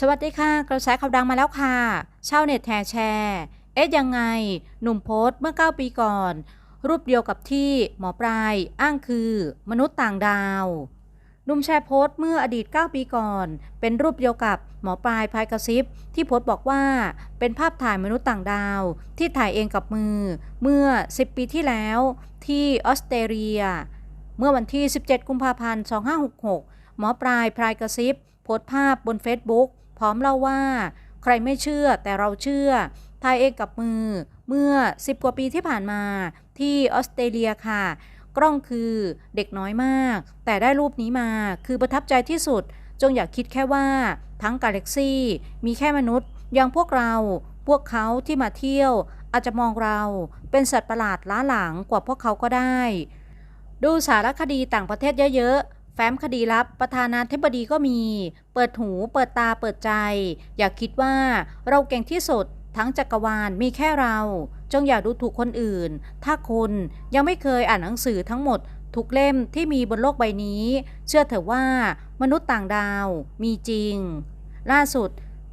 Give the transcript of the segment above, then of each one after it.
สวัสดีค่ะ กระแสข่าวดังมาแล้วค่ะ ชาวเน็ตแห่แชร์ เอ๊ะยังไง หนุ่มโพสต์เมื่อ 9 ปีก่อน รูปเดียวกับที่หมอปลายอ้างคือ มนุษย์ต่างดาวหนุ่มแชร์โพสต์เมื่ออดีต 9 ปีก่อน เป็นรูปเดียวกับหมอปลายพายกระซิบ ที่โพสต์บอกว่าเป็นภาพถ่ายมนุษย์ต่างดาว ที่ถ่ายเองกับมือ เมื่อ 10 ปีที่แล้ว ที่ออสเตรเลีย เมื่อวันที่ 17 กุมภาพันธ์ 2566 หมอปลายพายกระซิบ โพสต์ภาพบน Facebook ร้อมเล่าว่า ใครไม่เชื่อแต่เราเชื่อถ่ายเองกับมือ เมื่อ 10 กว่าปีที่ผ่านมา ที่ออสเตรเลียค่ะ กล้องคือเด็กน้อยมาก แต่ได้รูปนี้มาคือประทับใจที่สุด จงอย่าคิดแค่ว่า ทั้งกาแล็กซี่มีแค่มนุษย์อย่างพวกเราพวกเขาที่มาเที่ยว อาจจะมองเราเป็นสัตว์ประหลาดล้าหลังกว่าพวกเขาก็ได้ ดูสารคดีต่างประเทศเยอะๆ แฟ้มคดีลับ ประธานาธิบดีก็มี เปิดหู เปิดตาเปิดใจ อย่าคิดว่าเราเก่งที่สุด ทั้งจักรวาลมีแค่เรา จงอย่าดูถูกคนอื่น ถ้าคุณยังไม่เคยอ่านหนังสือทั้งหมดทุกเล่มที่มีบนโลกใบนี้ เชื่อเถอะว่ามนุษย์ต่างดาวมีจริง ล่าสุด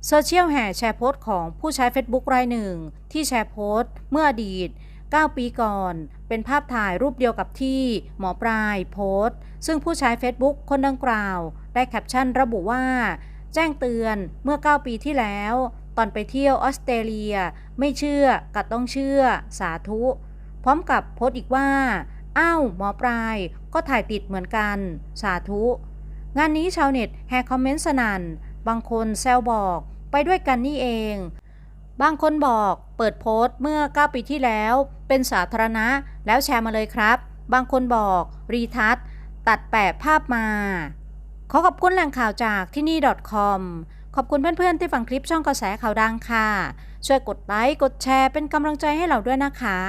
โซเชียลแห่แชร์โพสต์ของผู้ใช้ Facebook รายหนึ่ง ที่แชร์โพสต์เมื่ออดีต 9 ปีก่อน เป็นภาพถ่ายรูปเดียวกับที่หมอปลายโพสต์ ซึ่งผู้ใช้ Facebook คนดังกล่าว ได้แคปชั่นระบุว่า แจ้งเตือนเมื่อ 9 ปีที่แล้ว ตอนไปเที่ยวออสเตรเลีย ไม่เชื่อกัดต้องเชื่อ สาธุ พร้อมกับโพสต์อีกว่า อ้าวหมอปลายก็ถ่ายติดเหมือนกัน สาธุ งานนี้ชาวเน็ตแฮคอมเมนต์สนัน่น บางคนแซวบอกไปด้วยกันนี่เอง บางคนบอกเปิดโพสต์เมื่อ 9 ปีที่แล้ว เป็นสาธารณะแล้วแชร์มาเลยครับ บางคนบอกรีทัชตัดแปะภาพมา ขอขอบคุณแหล่งข่าวจากที่นี่ .com ขอบคุณเพื่อนๆที่ฟังคลิปช่องกระแสข่าวดังค่ะ ช่วยกดไลค์กดแชร์เป็นกำลังใจให้เราด้วยนะคะ